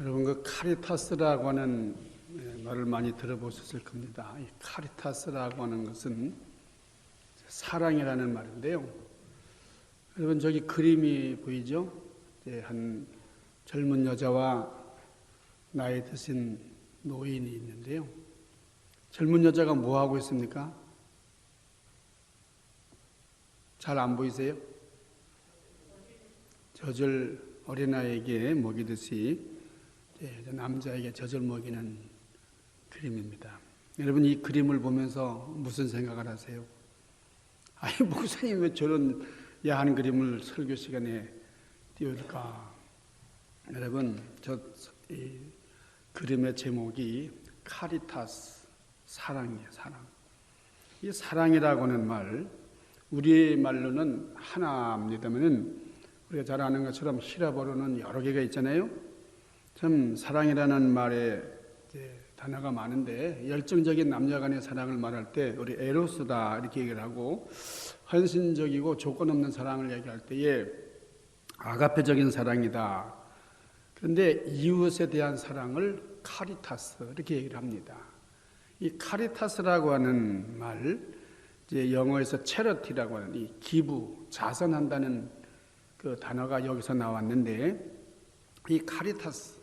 여러분 그 카리타스라고 하는 예, 말을 많이 들어보셨을 겁니다. 이 카리타스라고 하는 것은 사랑이라는 말인데요. 여러분 저기 그림이 보이죠? 한 젊은 여자와 나이 드신 노인이 있는데요. 젊은 여자가 뭐 하고 있습니까? 잘 안 보이세요? 젖을 어린아이에게 먹이듯이 예, 남자에게 젖을 먹이는 그림입니다. 여러분 이 그림을 보면서 무슨 생각을 하세요? 아니 목사님 왜 저런 야한 그림을 설교 시간에 띄울까? 여러분 저이 그림의 제목이 카리타스 사랑이에요 사랑. 이 사랑이라고 하는 말 우리 말로는 하나입니다만은 우리가 잘 아는 것처럼 히라보로는 여러 개가 있잖아요. 참 사랑이라는 말에 단어가 많은데 열정적인 남녀 간의 사랑을 말할 때 우리 에로스다 이렇게 얘기를 하고 헌신적이고 조건 없는 사랑을 얘기할 때에 아가페적인 사랑이다. 그런데 이웃에 대한 사랑을 카리타스 이렇게 얘기를 합니다. 이 카리타스라고 하는 말 이제 영어에서 체러티라고 하는 이 기부 자선한다는 그 단어가 여기서 나왔는데 이 카리타스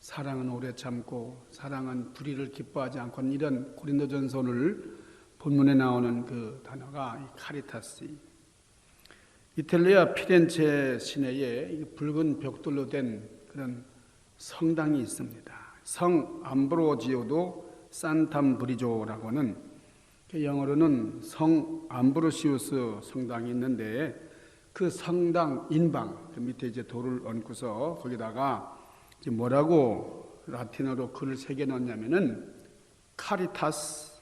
사랑은 오래 참고 사랑은 불의를 기뻐하지 않고 이런 고린도전서 를 본문에 나오는 그 단어가 이 카리타스. 이탈리아 피렌체 시내에 붉은 벽돌로 된 그런 성당이 있습니다. 성 암브로지오도 산탐브리조라고 하는 그 영어로는 성 암브로시우스 성당이 있는데 그 성당 인방 그 밑에 이제 돌을 얹고서 거기다가 뭐라고 라틴어로 글을 새겨 넣냐면은 카리타스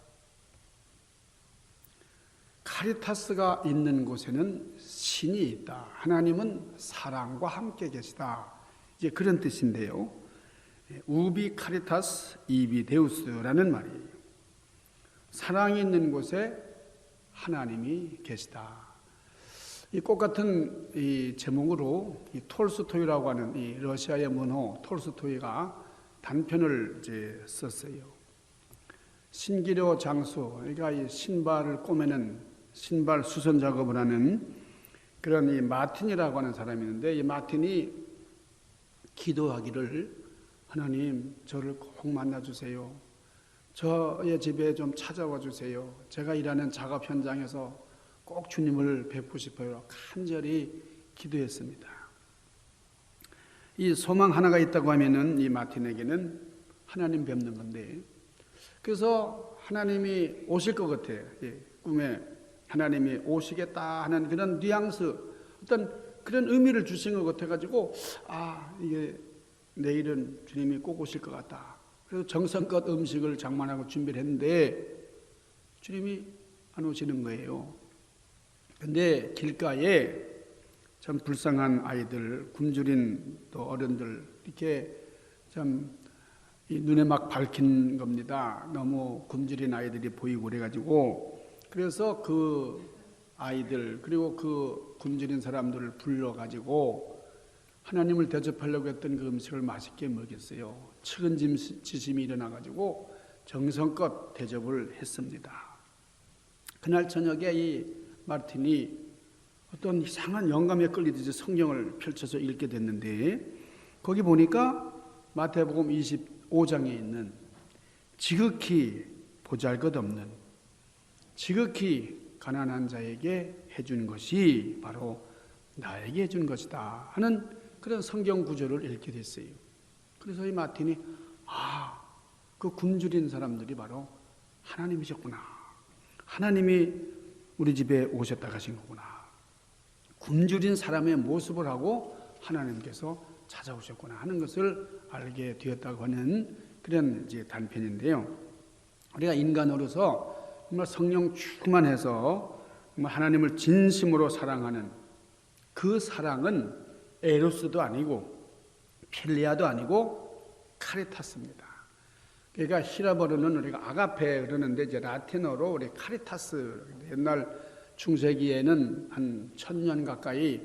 카리타스가 있는 곳에는 신이 있다. 하나님은 사랑과 함께 계시다. 이제 그런 뜻인데요. 우비 카리타스 이비 데우스라는 말이에요. 사랑이 있는 곳에 하나님이 계시다. 이 꽃 같은 이 제목으로 이 톨스토이라고 하는 이 러시아의 문호 톨스토이가 단편을 이제 썼어요. 신기료 장수, 그러니까 이 신발을 꼬매는 신발 수선 작업을 하는 그런 이 마틴이라고 하는 사람이 있는데 이 마틴이 기도하기를 하나님 저를 꼭 만나 주세요. 저의 집에 좀 찾아와 주세요. 제가 일하는 작업 현장에서 꼭 주님을 뵙고 싶어요. 간절히 기도했습니다. 이 소망 하나가 있다고 하면은 이 마틴에게는 하나님 뵙는 건데, 그래서 하나님이 오실 것 같아. 예, 꿈에 하나님이 오시겠다 하는 그런 뉘앙스, 어떤 그런 의미를 주신 것 같아가지고, 아, 이게 내일은 주님이 꼭 오실 것 같다. 그래서 정성껏 음식을 장만하고 준비를 했는데, 주님이 안 오시는 거예요. 근데 길가에 참 불쌍한 아이들, 굶주린 또 어른들 이렇게 참 눈에 막 밝힌 겁니다. 너무 굶주린 아이들이 보이고 그래가지고 그래서 그 아이들 그리고 그 굶주린 사람들을 불러가지고 하나님을 대접하려고 했던 그 음식을 맛있게 먹였어요. 측은지심이 일어나가지고 정성껏 대접을 했습니다. 그날 저녁에 이 마틴이 어떤 이상한 영감에 끌리듯이 성경을 펼쳐서 읽게 됐는데 거기 보니까 마태복음 25장에 있는 지극히 보잘것없는 지극히 가난한 자에게 해준 것이 바로 나에게 해준 것이다 하는 그런 성경 구절을 읽게 됐어요. 그래서 이 마틴이 아, 그 굶주린 사람들이 바로 하나님이셨구나. 하나님이 우리 집에 오셨다 가신 거구나. 굶주린 사람의 모습을 하고 하나님께서 찾아오셨구나 하는 것을 알게 되었다고 하는 그런 이제 단편인데요. 우리가 인간으로서 정말 성령 충만해서 정말 하나님을 진심으로 사랑하는 그 사랑은 에로스도 아니고 필리아도 아니고 카리타스입니다. 그러니까 히라버르는 우리가 아가페 그러는데 이제 라틴어로 우리 카리타스 옛날 중세기에는 한 천년 가까이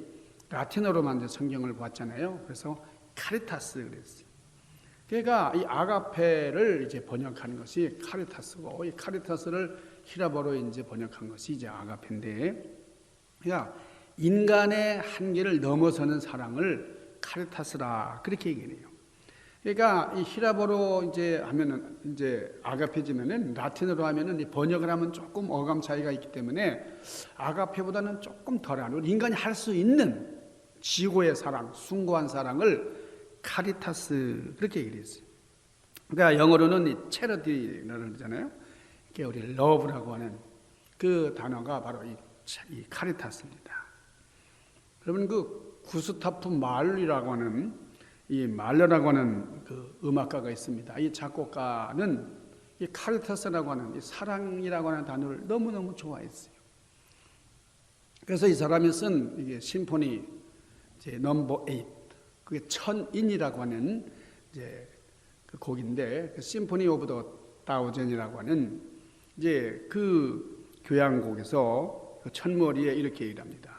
라틴어로 만든 성경을 봤잖아요. 그래서 카리타스 그랬어요. 그러니까 이 아가페를 이제 번역한 것이 카리타스고 이 카리타스를 히라보로 이제 번역한 것이 이제 아가페인데 그러니까 인간의 한계를 넘어서는 사랑을 카리타스라 그렇게 얘기해요. 그러니까 이 히라보로 이제 하면은 이제 아가페지면은 라틴어로 하면은 이 번역을 하면 조금 어감 차이가 있기 때문에 아가페보다는 조금 덜한 인간이 할 수 있는 지고의 사랑, 숭고한 사랑을 카리타스 그렇게 얘기를 했어요. 그러니까 영어로는 이 체러티라는 그러잖아요. 이게 우리 러브라고 하는 그 단어가 바로 이, 이 카리타스입니다. 여러분 그 구스타프 말이라고 하는 이 말러라고 하는 그 음악가가 있습니다. 이 작곡가는 이 카리타스라고 하는 이 사랑이라고 하는 단어를 너무 너무 좋아했어요. 그래서 이 사람이 쓴 이게 심포니 이제 넘버 8 그게 천인이라고 하는 이제 그 곡인데 그 심포니 오브 더 다우젠이라고 하는 이제 그 교향곡에서 그 첫머리에 이렇게 얘기합니다.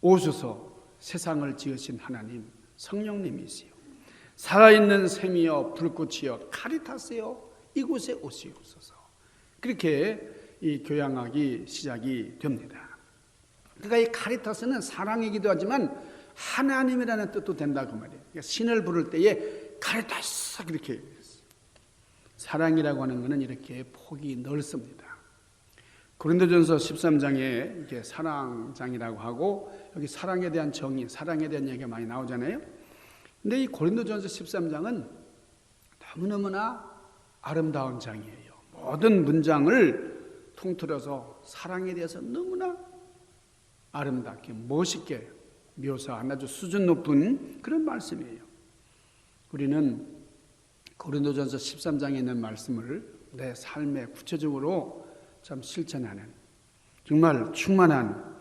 오소서 세상을 지으신 하나님 성령님이시요 살아있는 샘이여 불꽃이여 카리타스여 이곳에 오시옵소서 그렇게 이 교향악이 시작이 됩니다. 그러니까 이 카리타스는 사랑이기도 하지만 하나님이라는 뜻도 된다 그 말이에요. 그러니까 신을 부를 때에 카리타스 그렇게. 사랑이라고 하는 것은 이렇게 폭이 넓습니다. 고린도전서 13장에 이게 사랑장이라고 하고 여기 사랑에 대한 정의, 사랑에 대한 얘기가 많이 나오잖아요. 근데 이 고린도전서 13장은 너무너무나 아름다운 장이에요. 모든 문장을 통틀어서 사랑에 대해서 너무나 아름답게 멋있게 묘사한 아주 수준 높은 그런 말씀이에요. 우리는 고린도전서 13장에 있는 말씀을 내 삶에 구체적으로 참 실천하는 정말 충만한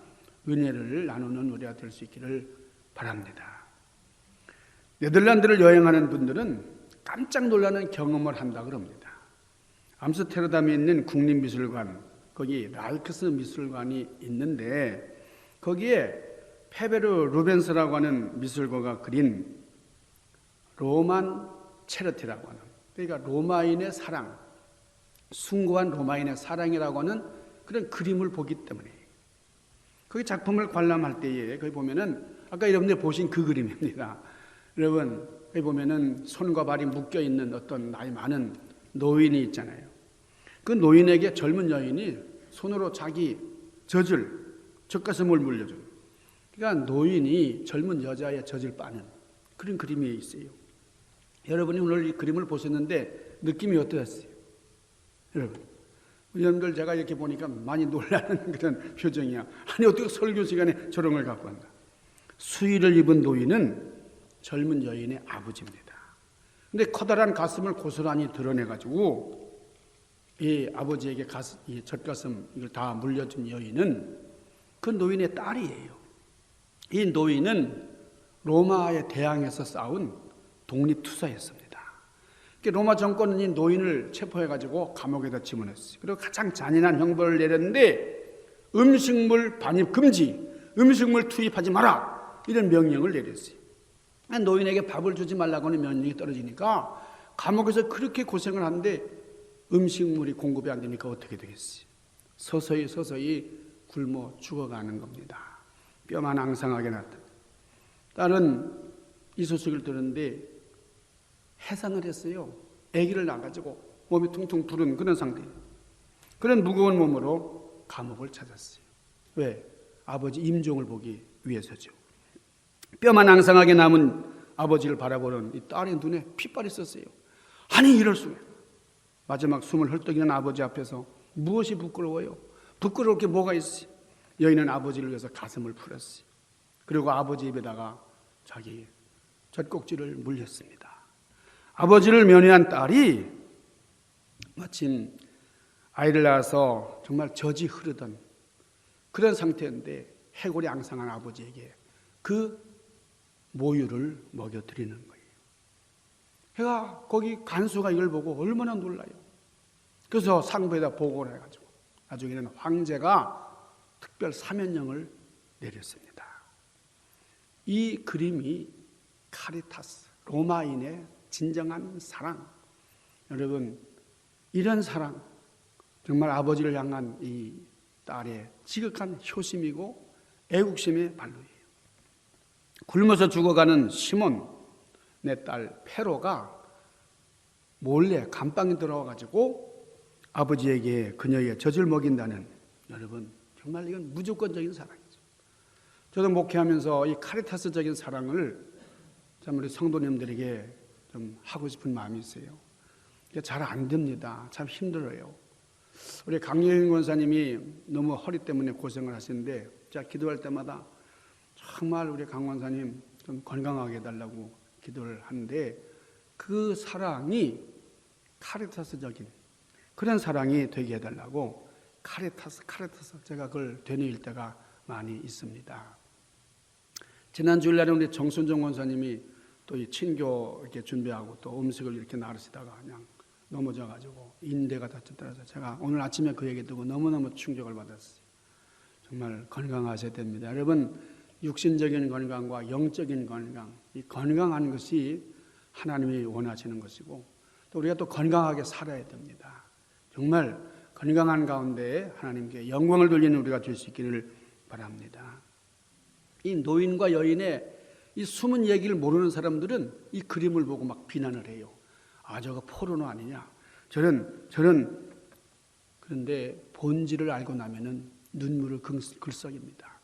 은혜를 나누는 우리가 될 수 있기를 바랍니다. 네덜란드를 여행하는 분들은 깜짝 놀라는 경험을 한다 그럽니다. 암스테르담에 있는 국립미술관 거기 랄크스 미술관이 있는데 거기에 페베르 루벤스라고 하는 미술가가 그린 로만 체르티라고 하는 그러니까 로마인의 사랑, 숭고한 로마인의 사랑이라고 하는 그런 그림을 보기 때문에 거기 작품을 관람할 때에 거기 보면은 아까 여러분들 보신 그 그림입니다. 여러분 거기 보면은 손과 발이 묶여 있는 어떤 나이 많은 노인이 있잖아요. 그 노인에게 젊은 여인이 손으로 자기 젖을 젖가슴을 물려줘요. 그러니까 노인이 젊은 여자의 젖을 빠는 그런 그림이 있어요. 여러분이 오늘 이 그림을 보셨는데 느낌이 어떠셨어요? 여러분, 여러분들 제가 이렇게 보니까 많이 놀라는 그런 표정이야. 아니 어떻게 설교 시간에 저런 걸 갖고 왔나? 수의를 입은 노인은 젊은 여인의 아버지입니다. 근데 커다란 가슴을 고스란히 드러내가지고 이 아버지에게 가슴, 이 젖가슴 이걸 다 물려준 여인은 그 노인의 딸이에요. 이 노인은 로마에 대항해서 싸운 독립투사였습니다. 로마 정권은 이 노인을 체포해가지고 감옥에다 집어넣었어요. 그리고 가장 잔인한 형벌을 내렸는데 음식물 반입 금지, 음식물 투입하지 마라 이런 명령을 내렸어요. 노인에게 밥을 주지 말라고 하는 명령이 떨어지니까 감옥에서 그렇게 고생을 하는데 음식물이 공급이 안 되니까 어떻게 되겠어요? 서서히 서서히 굶어 죽어가는 겁니다. 뼈만 앙상하게 났다. 딸은 이 소식을 들었는데 해산을 했어요. 아기를 낳아가지고 몸이 퉁퉁 부른 그런 상태. 그런 무거운 몸으로 감옥을 찾았어요. 왜? 아버지 임종을 보기 위해서죠. 뼈만 앙상하게 남은 아버지를 바라보는 이 딸의 눈에 핏발이 썼어요. 아니 이럴 수가. 마지막 숨을 헐떡이는 아버지 앞에서 무엇이 부끄러워요? 부끄러울 게 뭐가 있어요? 여인은 아버지를 위해서 가슴을 풀었어요. 그리고 아버지 입에다가 자기 젖꼭지를 물렸습니다. 아버지를 면회한 딸이 마침 아이를 낳아서 정말 젖이 흐르던 그런 상태인데 해골이 앙상한 아버지에게 그 모유를 먹여드리는 거예요. 해가 거기 간수가 이걸 보고 얼마나 놀라요. 그래서 상부에다 보고를 해가지고 나중에는 황제가 특별 사면령을 내렸습니다. 이 그림이 카리타스, 로마인의 진정한 사랑. 여러분, 이런 사랑, 정말 아버지를 향한 이 딸의 지극한 효심이고 애국심의 발로예요. 굶어서 죽어가는 시몬, 내 딸 페로가 몰래 감방에 들어와가지고 아버지에게 그녀의 젖을 먹인다는 여러분 정말 이건 무조건적인 사랑이죠. 저도 목회하면서 이 카리타스적인 사랑을 참 우리 성도님들에게 좀 하고 싶은 마음이 있어요. 잘 안 됩니다. 참 힘들어요. 우리 강예인 권사님이 너무 허리 때문에 고생을 하시는데 제가 기도할 때마다 정말 우리 강 권사님 좀 건강하게 해달라고 기도를 하는데 그 사랑이 카리타스적인 그런 사랑이 되게 해달라고 카리타스 카리타스 제가 그걸 되뇌일 때가 많이 있습니다. 지난 주일날에 우리 정순정 원사님이 또 이 친교 이렇게 준비하고 또 음식을 이렇게 나르시다가 그냥 넘어져가지고 인대가 다쳤더라서 제가 오늘 아침에 그 얘기 듣고 너무너무 충격을 받았어요. 정말 건강하셔야 됩니다. 여러분 육신적인 건강과 영적인 건강, 이 건강한 것이 하나님이 원하시는 것이고 또 우리가 또 건강하게 살아야 됩니다. 정말 건강한 가운데 하나님께 영광을 돌리는 우리가 될 수 있기를 바랍니다. 이 노인과 여인의 이 숨은 얘기를 모르는 사람들은 이 그림을 보고 막 비난을 해요. 아, 저거 포르노 아니냐? 저는, 저는, 그런데 본질을 알고 나면은 눈물을 글썩입니다.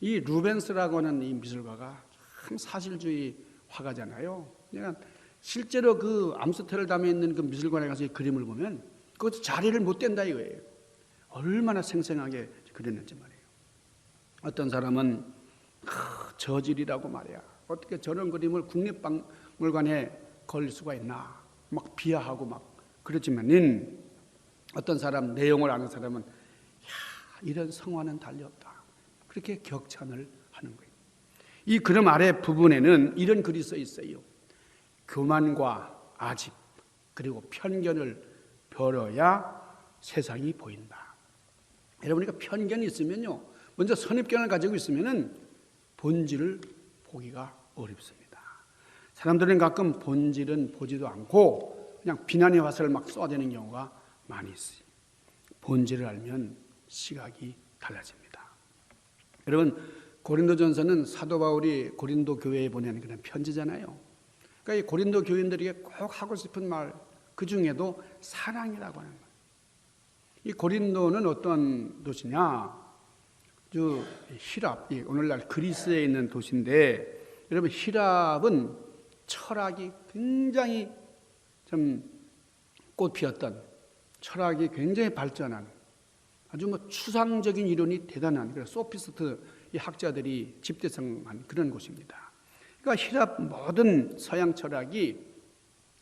이 루벤스라고 하는 이 미술가가 참 사실주의 화가잖아요. 그러니까 실제로 그 암스테르담에 있는 그 미술관에 가서 이 그림을 보면 그것도 자리를 못 댄다 이거예요. 얼마나 생생하게 그렸는지 말이에요. 어떤 사람은 크, 저질이라고 말이야. 어떻게 저런 그림을 국립박물관에 걸릴 수가 있나? 막 비하하고 막 그렇지만은 어떤 사람 내용을 아는 사람은 야 이런 성화는 달리 없다. 그렇게 격찬을 하는 거예요. 이 그림 아래 부분에는 이런 글이 써 있어요. 교만과 아집 그리고 편견을 버려야 세상이 보인다. 여러분이니까 편견이 있으면요. 먼저 선입견을 가지고 있으면은 본질을 보기가 어렵습니다. 사람들은 가끔 본질은 보지도 않고 그냥 비난의 화살을 막 쏘아대는 경우가 많이 있어요. 본질을 알면 시각이 달라집니다. 여러분 고린도전서는 사도 바울이 고린도 교회에 보낸 그런 편지잖아요. 그러니까 이 고린도 교인들에게 꼭 하고 싶은 말 그 중에도 사랑이라고 하는 거예요. 이 고린도는 어떤 도시냐? 저 히랍, 오늘날 그리스에 있는 도시인데 여러분 히랍은 철학이 굉장히 좀 꽃피었던 철학이 굉장히 발전한 아주 뭐 추상적인 이론이 대단한 그래서 소피스트 이 학자들이 집대성한 그런 곳입니다. 그러니까 히랍 모든 서양 철학이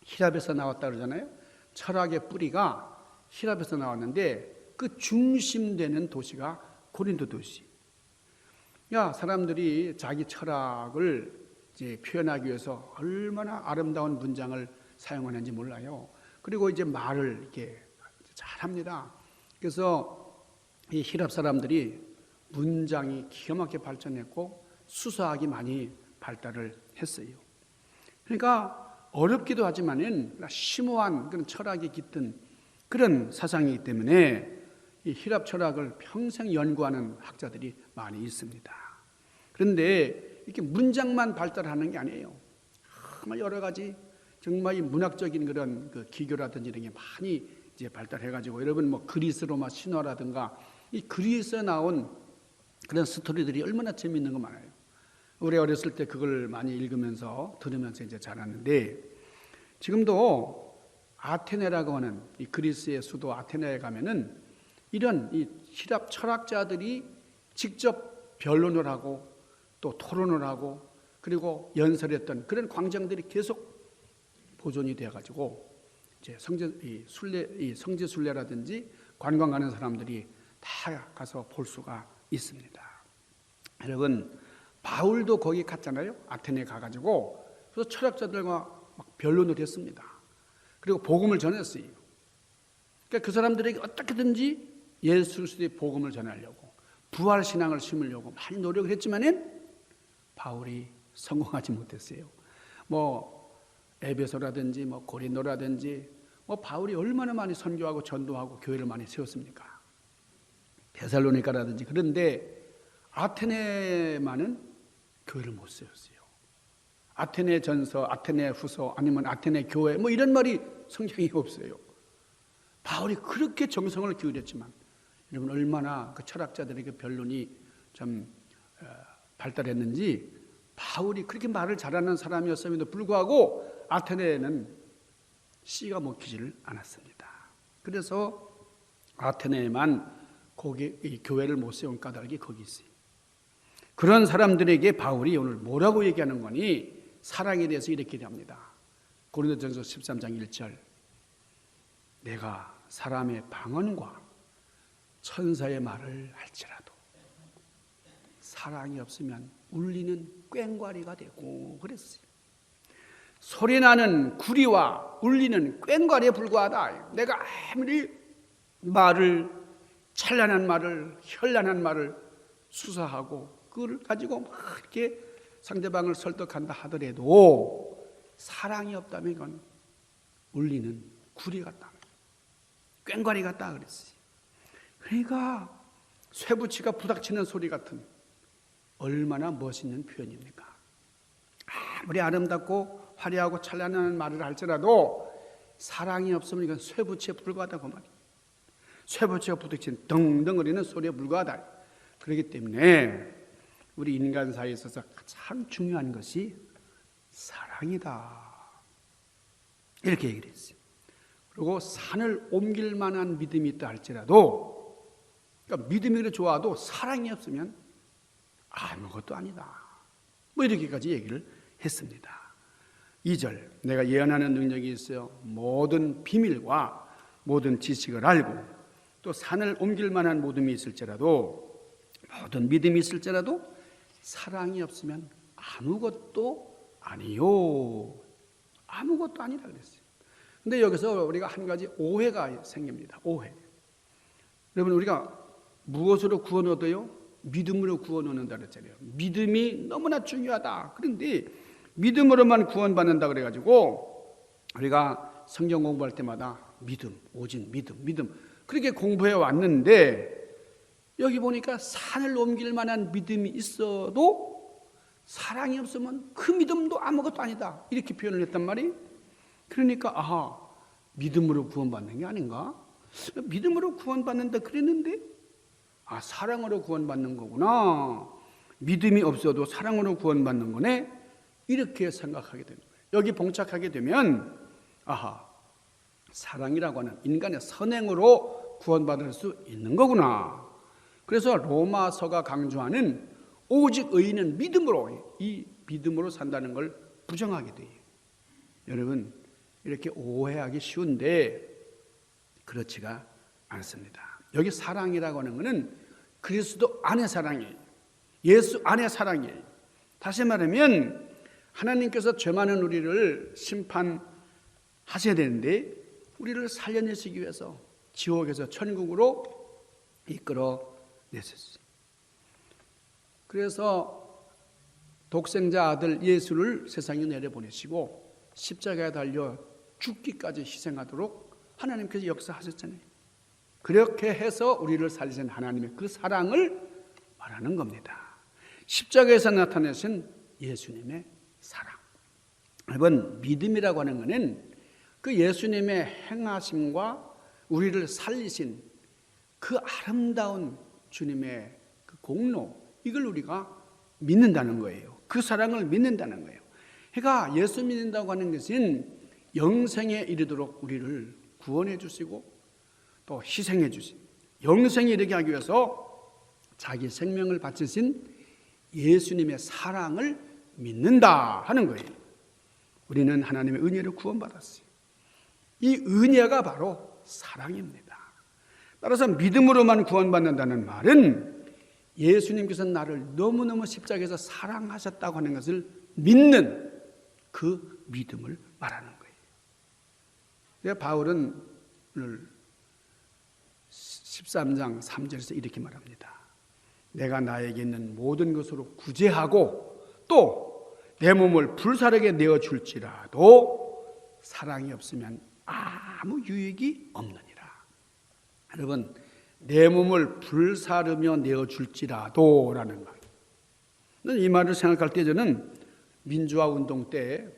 히랍에서 나왔다 그러잖아요. 철학의 뿌리가 히랍에서 나왔는데 그 중심되는 도시가 고린도 도시. 야 사람들이 자기 철학을 이제 표현하기 위해서 얼마나 아름다운 문장을 사용하는지 몰라요. 그리고 이제 말을 이렇게 잘 합니다. 그래서 이 히랍 사람들이 문장이 기가 막히게 발전했고 수사학이 많이 발달을 했어요. 그러니까 어렵기도 하지만은 심오한 그런 철학이 깃든 그런 사상이기 때문에 이 히랍 철학을 평생 연구하는 학자들이 많이 있습니다. 그런데 이렇게 문장만 발달하는 게 아니에요. 정말 여러 가지 정말 이 문학적인 그런 그 기교라든지 이런 게 많이 이제 발달해가지고 여러분 뭐 그리스 로마 신화라든가 이 그리스에 나온 그런 스토리들이 얼마나 재미있는 거 많아요. 우리 어렸을 때 그걸 많이 읽으면서 들으면서 이제 자랐는데 지금도 아테네라고 하는 이 그리스의 수도 아테네에 가면은 이런 이 히랍 철학자들이 직접 변론을 하고 또 토론을 하고 그리고 연설했던 그런 광장들이 계속 보존이 되어 가지고 이제 성제 이 순례 이 성지 순례라든지 관광 가는 사람들이 다 가서 볼 수가 있습니다. 여러분 바울도 거기 갔잖아요. 아테네 가가지고 그래서 철학자들과 막 변론을 했습니다. 그리고 복음을 전했어요. 그러니까 그 사람들에게 어떻게든지 예수 그리스도의 복음을 전하려고 부활 신앙을 심으려고 많이 노력을 했지만은 바울이 성공하지 못했어요. 뭐 에베소라든지 뭐 고린도라든지 뭐 바울이 얼마나 많이 선교하고 전도하고 교회를 많이 세웠습니까? 데살로니가라든지 그런데 아테네만은 교회를 못 세웠어요. 아테네 전서, 아테네 후서 아니면 아테네 교회 뭐 이런 말이 성경에 없어요. 바울이 그렇게 정성을 기울였지만 여러분 얼마나 그 철학자들의 그 변론이 좀 어, 발달했는지 바울이 그렇게 말을 잘하는 사람이었음에도 불구하고 아테네에는 씨가 먹히지를 않았습니다. 그래서 아테네에만 거기 이 교회를 못 세운 까닭이 거기 있어요. 그런 사람들에게 바울이 오늘 뭐라고 얘기하는 거니 사랑에 대해서 이렇게 합니다. 고린도전서 13장 1절 내가 사람의 방언과 천사의 말을 할지라도 사랑이 없으면 울리는 꽹과리가 되고 그랬어요. 소리 나는 구리와 울리는 꽹과리에 불과하다. 내가 아무리 말을 찬란한 말을 현란한 말을 수사하고 그걸 가지고 막 이렇게 상대방을 설득한다 하더라도 사랑이 없다면 이건 울리는 구리 같다. 꽹과리 같다 그랬어요. 그러니까 쇠붙이가 부닥치는 소리 같은 얼마나 멋있는 표현입니까? 아무리 아름답고 화려하고 찬란한 말을 할지라도 사랑이 없으면 이건 쇠붙이에 불과하다고 말이에요. 쇠붙이가 부딪힌 덩덩거리는 소리에 불과하다. 그렇기 때문에 우리 인간 사이에 있어서 가장 중요한 것이 사랑이다. 이렇게 얘기를 했어요. 그리고 산을 옮길 만한 믿음이 있다 할지라도 그러니까 믿음이 그래 좋아도 사랑이 없으면 아무것도 아니다. 뭐 이렇게까지 얘기를 했습니다. 2절 내가 예언하는 능력이 있어요. 모든 비밀과 모든 지식을 알고 또 산을 옮길 만한 모든 이 있을지라도 모든 믿음이 있을지라도 사랑이 없으면 아무것도 아니요. 아무것도 아니라 그랬어요. 근데 여기서 우리가 한 가지 오해가 생깁니다. 오해. 여러분 우리가 무엇으로 구원 얻어요? 믿음으로 구원 얻는다 그랬잖아요. 믿음이 너무나 중요하다. 그런데 믿음으로만 구원받는다 그래가지고 우리가 성경 공부할 때마다 믿음, 오직 믿음, 믿음 그렇게 공부해 왔는데 여기 보니까 산을 옮길 만한 믿음이 있어도 사랑이 없으면 그 믿음도 아무것도 아니다 이렇게 표현을 했단 말이 그러니까 아하 믿음으로 구원받는 게 아닌가 믿음으로 구원받는다 그랬는데 아 사랑으로 구원받는 거구나 믿음이 없어도 사랑으로 구원받는 거네 이렇게 생각하게 되는 거예요 여기 봉착하게 되면 아하 사랑이라고 하는 인간의 선행으로 구원받을 수 있는 거구나 그래서 로마서가 강조하는 오직 의인은 믿음으로 이 믿음으로 산다는 걸 부정하게 돼요. 여러분 이렇게 오해하기 쉬운데 그렇지가 않습니다. 여기 사랑이라고 하는 것은 그리스도 안의 사랑이에요. 예수 안의 사랑이에요. 다시 말하면 하나님께서 죄 많은 우리를 심판하셔야 되는데 우리를 살려내시기 위해서 지옥에서 천국으로 이끌어 내셨어요. 그래서 독생자 아들 예수를 세상에 내려보내시고 십자가에 달려 죽기까지 희생하도록 하나님께서 역사하셨잖아요. 그렇게 해서 우리를 살리신 하나님의 그 사랑을 말하는 겁니다. 십자가에서 나타내신 예수님의 사랑. 여러분, 믿음이라고 하는 것은 그 예수님의 행하심과 우리를 살리신 그 아름다운 주님의 그 공로, 이걸 우리가 믿는다는 거예요. 그 사랑을 믿는다는 거예요. 그러니까 예수 믿는다고 하는 것은 영생에 이르도록 우리를 구원해 주시고 또 희생해 주신 영생에 이르게 하기 위해서 자기 생명을 바치신 예수님의 사랑을 믿는다 하는 거예요. 우리는 하나님의 은혜를 구원받았어요. 이 은혜가 바로 사랑입니다. 따라서 믿음으로만 구원받는다는 말은 예수님께서 나를 너무너무 십자가에서 사랑하셨다고 하는 것을 믿는 그 믿음을 말하는 거예요. 바울은 오늘 13장 3절에서 이렇게 말합니다. 내가 나에게 있는 모든 것으로 구제하고 또 내 몸을 불사르게 내어 줄지라도 사랑이 없으면 아무 유익이 없느니라. 여러분 내 몸을 불사르며 내어 줄지라도라는 말. 이 말을 생각할 때 저는 민주화 운동 때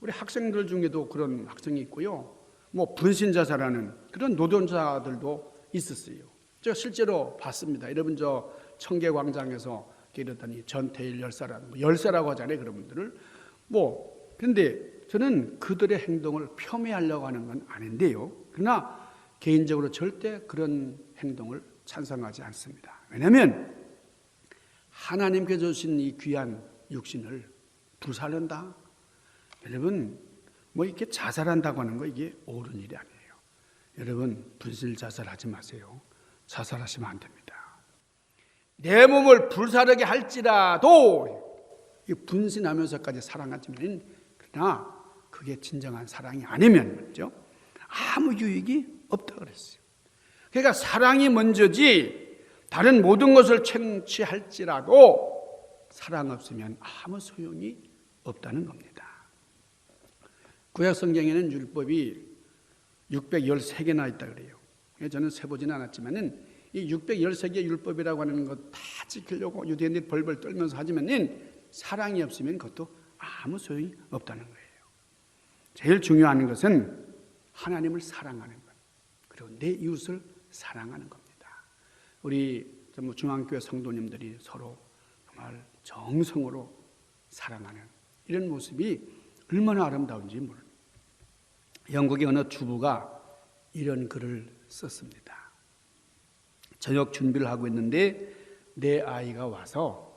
우리 학생들 중에도 그런 학생이 있고요. 뭐 분신자사라는 그런 노동자들도 있었어요. 제가 실제로 봤습니다. 여러분 저 청계광장에서 이러더니 전태일 열사라는 뭐 열사라고 하잖아요. 그런 분들을 뭐 근데 저는 그들의 행동을 폄훼하려고 하는 건 아닌데요. 그러나 개인적으로 절대 그런 행동을 찬성하지 않습니다. 왜냐하면 하나님께서 주신 이 귀한 육신을 불살른다. 여러분 뭐 이렇게 자살한다고 하는 거 이게 옳은 일이 아니에요. 여러분 분실 자살하지 마세요. 자살하시면 안 됩니다. 내 몸을 불사르게 할지라도 이 분신하면서까지 사랑하지만 그러나 그게 진정한 사랑이 아니면 말이죠. 아무 유익이 없다 그랬어요. 그러니까 사랑이 먼저지 다른 모든 것을 챙취할지라도 사랑 없으면 아무 소용이 없다는 겁니다. 구약 성경에는 율법이 613개나 있다 그래요. 저는 세보지는 않았지만은 이 613개 율법이라고 하는 것 다 지키려고 유대인들이 벌벌 떨면서 하지만은 사랑이 없으면 그것도 아무 소용이 없다는 거예요. 제일 중요한 것은 하나님을 사랑하는 것. 그리고 내 이웃을 사랑하는 겁니다. 우리 뭐 중앙교회 성도님들이 서로 정말 정성으로 사랑하는 이런 모습이 얼마나 아름다운지 모릅니다. 영국의 어느 주부가 이런 글을 썼습니다. 저녁 준비를 하고 있는데 내 아이가 와서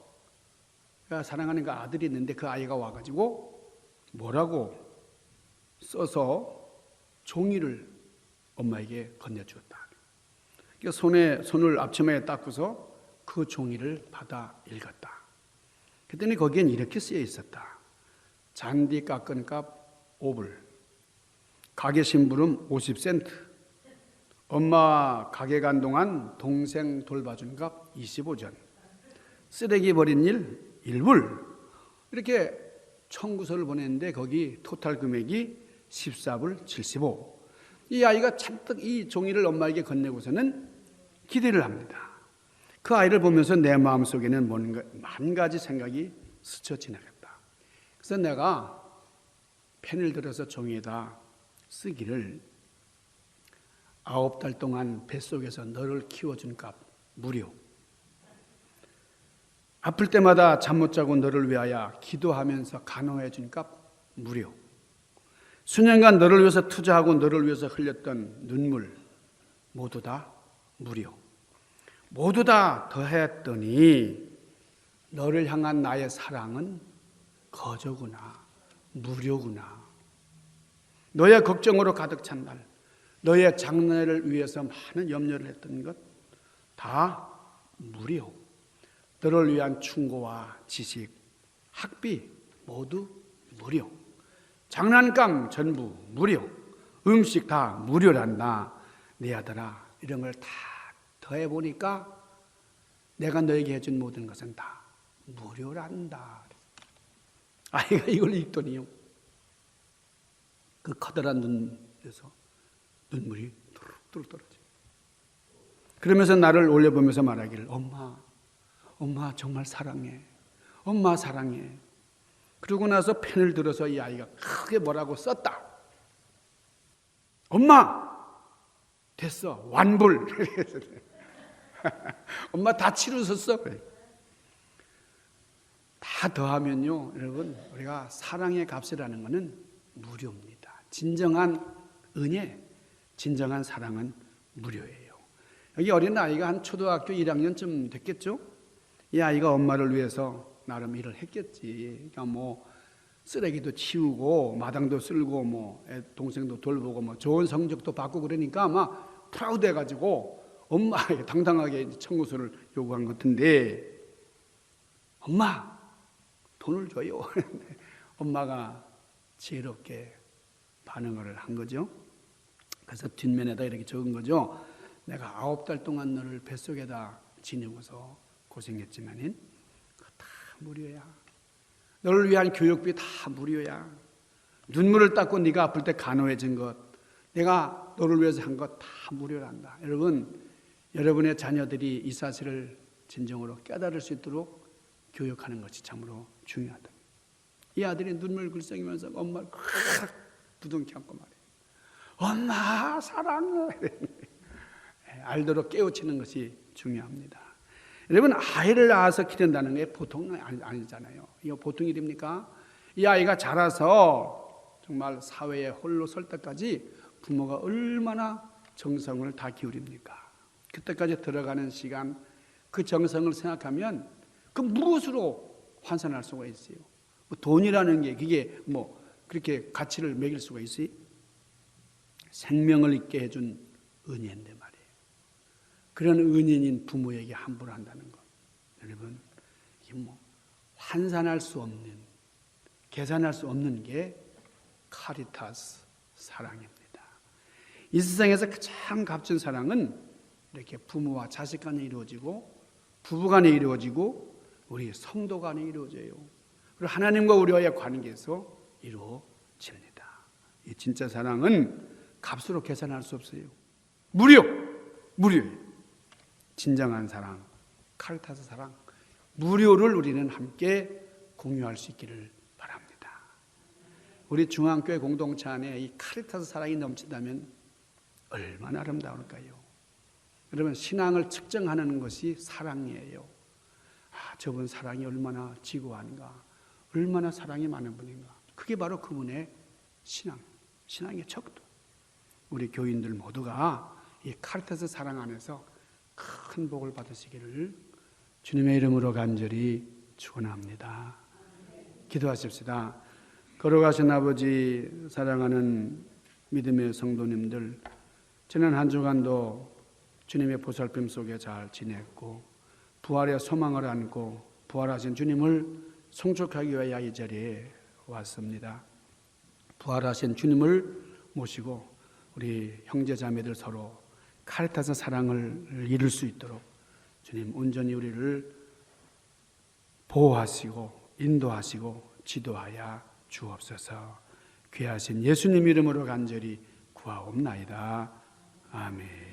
사랑하는 그 아들이 있는데 그 아이가 와가지고 뭐라고 써서 종이를 엄마에게 건네주었다. 그러니까 손에 손을 앞치마에 닦고서 그 종이를 받아 읽었다. 그랬더니 거기엔 이렇게 쓰여 있었다. 잔디 깎은 값 5불, 가게 심부름 50센트, 엄마 가게 간 동안 동생 돌봐준 값 25전, 쓰레기 버린 일 1불. 이렇게 청구서를 보냈는데 거기 토탈 금액이 14불 75. 이 아이가 잔뜩 이 종이를 엄마에게 건네고서는 기대를 합니다. 그 아이를 보면서 내 마음속에는 뭔가 만 가지 생각이 스쳐 지나갔다. 그래서 내가 펜을 들어서 종이에다 쓰기를 아홉 달 동안 뱃속에서 너를 키워준 값 무료. 아플 때마다 잠 못 자고 너를 위하여 기도하면서 간호해 준 값 무료. 수년간 너를 위해서 투자하고 너를 위해서 흘렸던 눈물 모두 다 무료. 모두 다 더했더니 너를 향한 나의 사랑은 거저구나. 무료구나. 너의 걱정으로 가득 찬 날, 너의 장래를 위해서 많은 염려를 했던 것 다 무료. 너를 위한 충고와 지식, 학비 모두 무료. 장난감 전부 무료. 음식 다 무료란다. 내 아들아, 이런 걸 다 더해 보니까 내가 너에게 해준 모든 것은 다 무료란다. 아이가 이걸 읽더니요. 그 커다란 눈에서 눈물이 뚜룩뚜룩 떨어져. 그러면서 나를 올려보면서 말하기를, 엄마, 엄마 정말 사랑해. 엄마 사랑해. 그러고 나서 펜을 들어서 이 아이가 크게 뭐라고 썼다. 엄마! 됐어. 완불. 엄마 다 치루셨어. 다 더하면요, 여러분, 우리가 사랑의 값이라는 것은 무료입니다. 진정한 은혜, 진정한 사랑은 무료예요. 여기 어린 아이가 한 초등학교 1학년쯤 됐겠죠? 이 아이가 엄마를 위해서 나름 일을 했겠지. 그러니까 뭐 쓰레기도 치우고 마당도 쓸고 뭐 동생도 돌보고 뭐 좋은 성적도 받고 그러니까 아마 프라우드 해가지고 엄마에게 당당하게 청구서를 요구한 것 같은데 엄마 돈을 줘요. 엄마가 지혜롭게 반응을 한 거죠. 그래서 뒷면에다 이렇게 적은 거죠. 내가 아홉 달 동안 너를 뱃속에다 지내고서 고생했지만은 그다 무료야. 너를 위한 교육비 다 무료야. 눈물을 닦고 네가 아플 때 간호해준 것, 내가 너를 위해서 한 것 다 무료란다. 여러분, 여러분의 자녀들이 이 사실을 진정으로 깨달을 수 있도록 교육하는 것이 참으로 중요하다. 이 아들이 눈물 글썽이면서 엄마를 콱 부둥켜 안고 말해요. 엄마 사랑해. 예, 알도록 깨우치는 것이 중요합니다. 여러분 아이를 낳아서 기른다는 게 보통 아니- 아니잖아요. 이거 보통 일입니까? 이 아이가 자라서 정말 사회에 홀로 설 때까지 부모가 얼마나 정성을 다 기울입니까? 그때까지 들어가는 시간 그 정성을 생각하면 그 무엇으로 환산할 수가 있어요? 뭐 돈이라는 게 그게 뭐 그렇게 가치를 매길 수가 있어요? 생명을 있게 해준 은혜인데 말이에요. 그런 은인인 부모에게 함부로 한다는 것. 여러분, 이게 뭐 환산할 수 없는, 계산할 수 없는 게 카리타스 사랑입니다. 이 세상에서 가장 값진 사랑은 이렇게 부모와 자식 간에 이루어지고 부부 간에 이루어지고 우리 성도 간에 이루어져요. 그리고 하나님과 우리와의 관계에서 이루어집니다. 이 진짜 사랑은 값으로 계산할 수 없어요. 무료, 무료예요. 진정한 사랑, 카르타스 사랑, 무료를 우리는 함께 공유할 수 있기를 바랍니다. 우리 중앙교회 공동체 안에 이 카르타스 사랑이 넘친다면 얼마나 아름다울까요? 여러분 신앙을 측정하는 것이 사랑이에요. 아, 저분 사랑이 얼마나 지고한가, 얼마나 사랑이 많은 분인가. 그게 바로 그분의 신앙, 신앙의 척도. 우리 교인들 모두가 이 카르타스 사랑 안에서 큰 복을 받으시기를 주님의 이름으로 간절히 축원합니다. 기도하십시다. 걸어가신 아버지 사랑하는 믿음의 성도님들 지난 한 주간도 주님의 보살핌 속에 잘 지냈고 부활의 소망을 안고 부활하신 주님을 송축하기 위하여 이 자리에 왔습니다. 부활하신 주님을 모시고 우리 형제 자매들 서로 카리타스 사랑을 이룰 수 있도록 주님 온전히 우리를 보호하시고 인도하시고 지도하여 주옵소서. 귀하신 예수님 이름으로 간절히 구하옵나이다. 아멘.